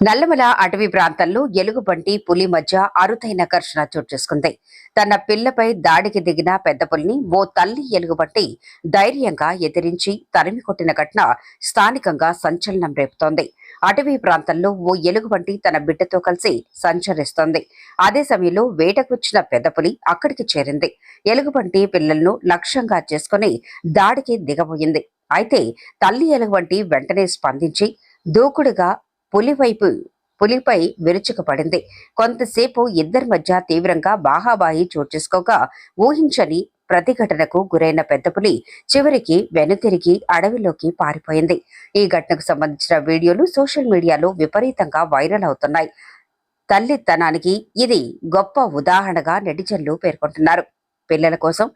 నల్లమల అటవీ ప్రాంతంలో ఎలుగుబంటి పులి మధ్య అరుదైన ఘర్షణ చోటు చేసుకుంది. తన పిల్లపై దాడికి దిగిన పెద్ద పులిని ఓ తల్లి ఎలుగుబంటి ధైర్యంగా ఎదిరించి తరిమి కొట్టిన ఘటన స్థానికంగా సంచలనం రేపుతోంది. అటవీ ప్రాంతంలో ఓ ఎలుగుబంటి తన బిడ్డతో కలిసి సంచరిస్తోంది. అదే సమయంలో వేటకు వచ్చిన పెద్ద పులి అక్కడికి చేరింది. ఎలుగుబంటి పిల్లలను లక్ష్యంగా చేసుకుని దాడికి దిగబోయింది. అయితే తల్లి ఎలుగుబంటి వెంటనే స్పందించి దూకుడుగా పులి వైపు పులిపై విరుచుకుపడింది. కొంతసేపు ఇద్దరి మధ్య తీవ్రంగా బాహాబాయి చోటు చేసుకోగా ఊహించని ప్రతిఘటనకు గురైన పెద్ద పులి చివరికి వెనుతిరిగి అడవిలోకి పారిపోయింది. ఈ ఘటనకు సంబంధించిన వీడియోలు సోషల్ మీడియాలో విపరీతంగా వైరల్ అవుతున్నాయి. తల్లితనానికి ఇది గొప్ప ఉదాహరణగా నెటిజన్లు పేర్కొంటున్నారు. పిల్లల కోసం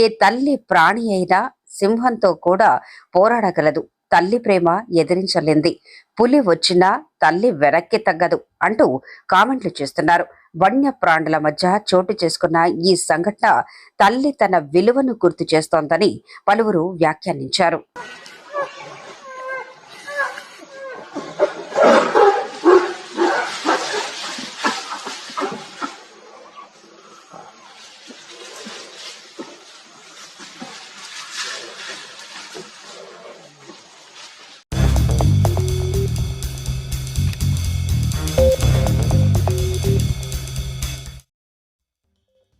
ఏ తల్లి ప్రాణి అయినా సింహంతో కూడా పోరాడగలదు. తల్లి ప్రేమ ఎదిరించలేంది. పులి వచ్చినా తల్లి వెనక్కి తగ్గదు అంటూ కామెంట్లు చేస్తున్నారు. వన్య ప్రాణుల మధ్య చోటు చేసుకున్న ఈ సంఘటన తల్లి తన విలువను గుర్తు చేస్తోందని పలువురు వ్యాఖ్యానించారు.